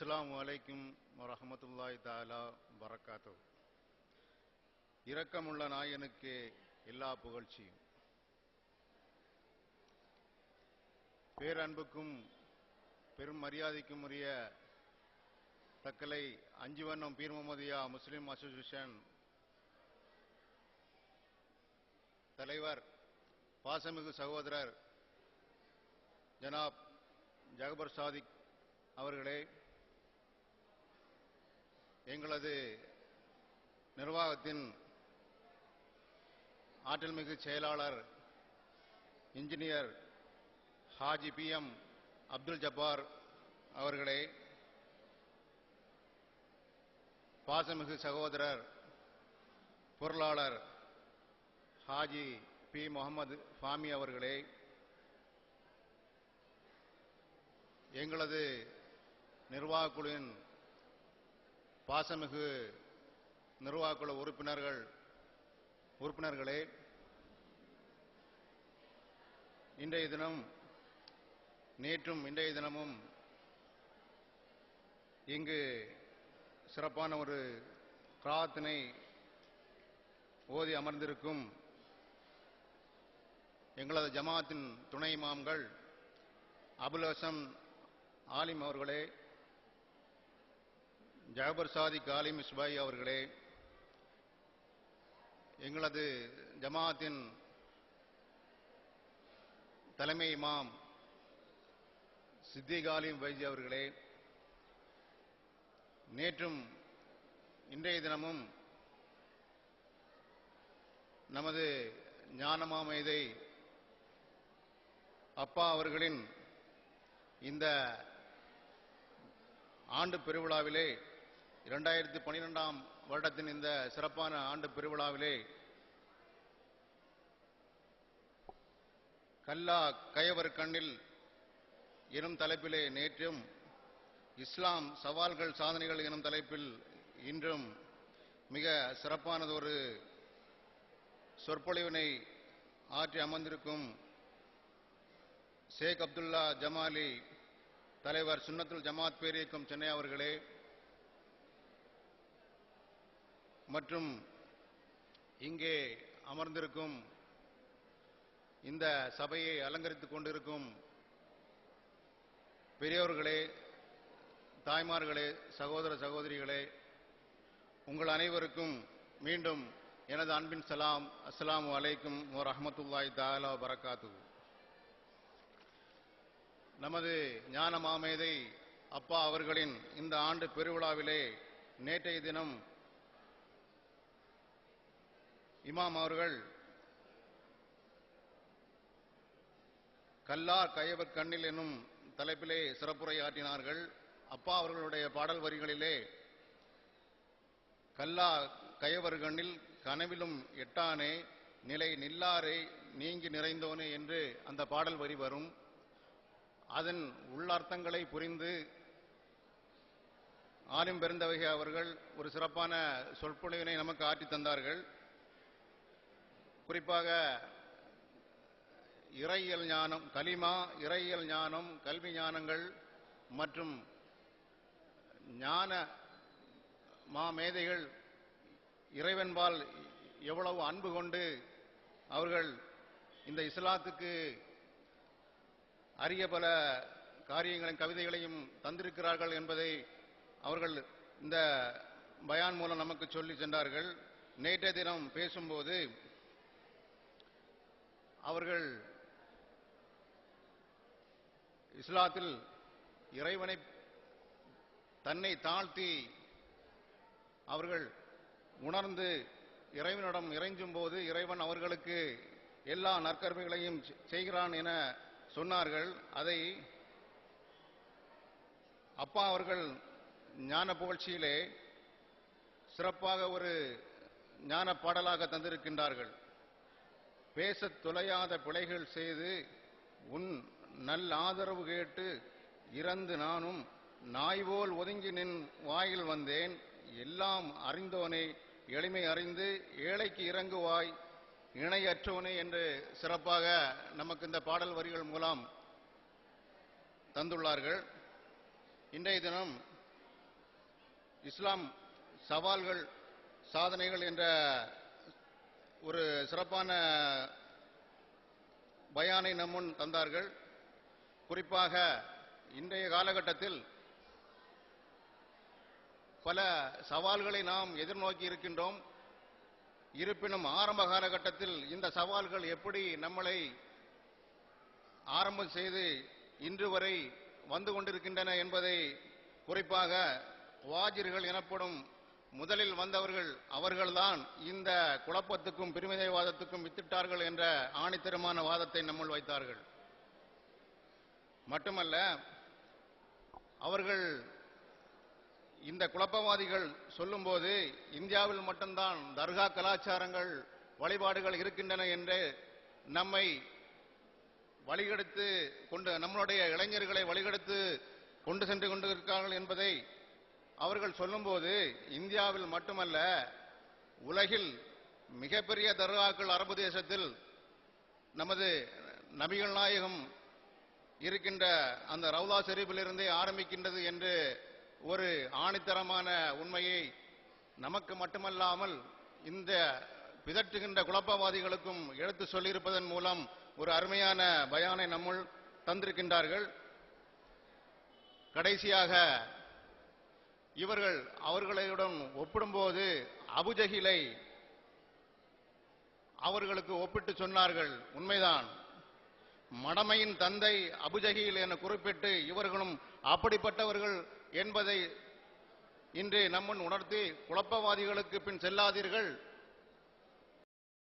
அஸ்லாம் வலைக்கும் வரமத்துல்லாய் தாலா வரக்காத்து இரக்கமுள்ள நாயனுக்கு எல்லா புகழ்ச்சியும். பேரன்புக்கும் பெரும் மரியாதைக்கும் உரிய தக்கலை அஞ்சு வண்ணம் பீர் முகமதியா முஸ்லிம் அசோசியேஷன் தலைவர் பாசமிகு சகோதரர் ஜனாப் ஜகபர் சாதிக் அவர்களே எங்களது நிர்வாகத்தின் ஆற்றல்மிகு செயலாளர் engineer Haji P M Abdul Jabbar அவர்களே பாசமிகு சகோதரர் பொருளாளர் ஹாஜி பி. முகமது ஃபாமி அவர்களே எங்களது நிர்வாகக்குழுவின் பாசமிகு நிர்வாகக்குழு உறுப்பினர்கள் உறுப்பினர்களே இன்றைய தினம் நேற்றும் இன்றைய தினமும் இங்கு சிறப்பான ஒரு பிரார்த்தனை ஓதி அமர்ந்திருக்கும் எங்களது ஜமாத்தின் துணை மாம்கள் அபுல் ஹசன் ஆலிம் அவர்களே ஜாபர் சாதிக் ஆலிம் இஸ்பாய் அவர்களே எங்களது ஜமாத்தின் தலைமை இமாம் சித்திக் ஆலிம் வைஜி அவர்களே நேற்றும் இன்றைய தினமும் நமது ஞானமாமைதை அப்பா அவர்களின் இந்த ஆண்டு பெருவிழாவிலே இரண்டாயிரத்தி பனிரெண்டாம் வருடத்தின் இந்த சிறப்பான ஆண்டு பெருவிழாவிலே கல்லா கயவர் கண்ணில் எனும் தலைப்பிலே நேற்றும் இஸ்லாம் சவால்கள் சாதனைகள் எனும் தலைப்பில் இன்றும் மிக சிறப்பானதொரு சொற்பொழிவினை ஆற்றி அமர்ந்திருக்கும் ஷேக் அப்துல்லா ஜமாலி தலைவர் சுன்னத்துல் ஜமாத் பேரியக்கம் சென்னை அவர்களே மற்றும் இங்கே அமர்ந்திருக்கும் இந்த சபையை அலங்கரித்துக் கொண்டிருக்கும் பெரியவர்களே தாய்மார்களே சகோதர சகோதரிகளே உங்கள் அனைவருக்கும் மீண்டும் எனது அன்பின் சலாம் அஸ்ஸலாமு அலைக்கும் அஹமத்துல்லாய் தாலா பரக்காத்து நமது ஞான மாமேதை அப்பா அவர்களின் இந்த ஆண்டு பெருவிழாவிலே நேற்றைய தினம் இமாம் அவர்கள் கல்லார் கயவர் கண்ணில் என்னும் தலைப்பிலே சிறப்புரை ஆற்றினார்கள். அப்பா அவர்களுடைய பாடல் வரிகளிலே கல்லா கயவர் கண்ணில் கனவிலும் எட்டானே நிலை நில்லாரே நீங்கி நிறைந்தோனே என்று அந்த பாடல் வரி வரும். அதன் உள்ளர்த்தங்களை புரிந்து ஆலிம் பெருந்தவகை அவர்கள் ஒரு சிறப்பான சொற்பொழிவினை நமக்கு ஆற்றி தந்தார்கள். குறிப்பாக இறையியல் ஞானம் கலிமா இறையியல் ஞானம் கல்வி ஞானங்கள் மற்றும் ஞான மாமேதைகள் இறைவன்பால் எவ்வளவு அன்பு கொண்டு அவர்கள் இந்த இஸ்லாத்துக்கு அரிய பல காரியங்களையும் கவிதைகளையும் தந்திருக்கிறார்கள் என்பதை அவர்கள் இந்த பயான் மூலம் நமக்கு சொல்லி சென்றார்கள். நேற்றைய தினம் பேசும்போது அவர்கள் இஸ்லாத்தில் இறைவனை தன்னை தாழ்த்தி அவர்கள் உணர்ந்து இறைவனிடம் இறைஞ்சும் போது இறைவன் அவர்களுக்கு எல்லா நற்கர்மைகளையும் செய்கிறான் என சொன்னார்கள். அதை அப்பா அவர்கள் ஞான புகழ்ச்சியிலே சிறப்பாக ஒரு ஞான பாடலாக தந்திருக்கின்றார்கள். பேசத் துலையாத பிழைகள் செய்து உன் நல் ஆதரவு கேட்டு இறந்து நானும் நாய்போல் ஒதுங்கி நின் வாயில் வந்தேன். எல்லாம் அறிந்தோனே எளிமை அறிந்து ஏழைக்கு இறங்குவாய் இணையற்றவனே என்று சிறப்பாக நமக்கு இந்த பாடல் வரிகள் மூலம் தந்துள்ளார்கள். இன்றைய தினம் இஸ்லாம் சவால்கள் சாதனைகள் என்ற ஒரு சிறப்பான பயானை நம்முன் தந்தார்கள். குறிப்பாக இன்றைய காலகட்டத்தில் பல சவால்களை நாம் எதிர்நோக்கி இருக்கின்றோம். இருப்பினும் ஆரம்ப காலகட்டத்தில் இந்த சவால்கள் எப்படி நம்மளை ஆரம்பம் செய்து இன்று வரை வந்து கொண்டிருக்கின்றன என்பதை குறிப்பாக வாஜிர்கள் எனப்படும் முதலில் வந்தவர்கள் அவர்கள்தான் இந்த குழப்பத்துக்கும் பிரிவினைவாதத்துக்கும் வித்திட்டார்கள் என்ற ஆணித்தரமான வாதத்தை நம்முள் வைத்தார்கள். மட்டுமல்ல அவர்கள் இந்த குழப்பவாதிகள் சொல்லும்போது இந்தியாவில் மட்டும்தான் தர்கா கலாச்சாரங்கள் வழிபாடுகள் இருக்கின்றன என்று நம்மை வழிகெடுத்து கொண்டு நம்மளுடைய இளைஞர்களை வழிகெடுத்து கொண்டு சென்று கொண்டிருக்கிறார்கள் என்பதை அவர்கள் சொல்லும்போது இந்தியாவில் மட்டுமல்ல உலகில் மிகப்பெரிய தர்காக்கள் அரபு தேசத்தில் நமது நபிகள் நாயகம் இருக்கின்ற அந்த ரவுலா ஷெரீஃபிலிருந்தே ஆரம்பிக்கின்றது என்று ஒரு ஆணித்தரமான உண்மையை நமக்கு மட்டுமல்லாமல் இந்த பிதற்றுகின்ற குழப்பவாதிகளுக்கும் எடுத்து சொல்லியிருப்பதன் மூலம் ஒரு அருமையான பயானை நம்முள் தந்திருக்கின்றார்கள். கடைசியாக இவர்கள் அவர்களுடன் ஒப்பிடும்போது அபுஜகிலை அவர்களுக்கு ஒப்பிட்டு சொன்னார்கள். உண்மைதான். மடமையின் தந்தை அபுஜகில் என குறிப்பிட்டு இவர்களும் அப்படிப்பட்டவர்கள் என்பதை இன்று நம்முன் உணர்த்தி குழப்பவாதிகளுக்கு பின் செல்லாதீர்கள்.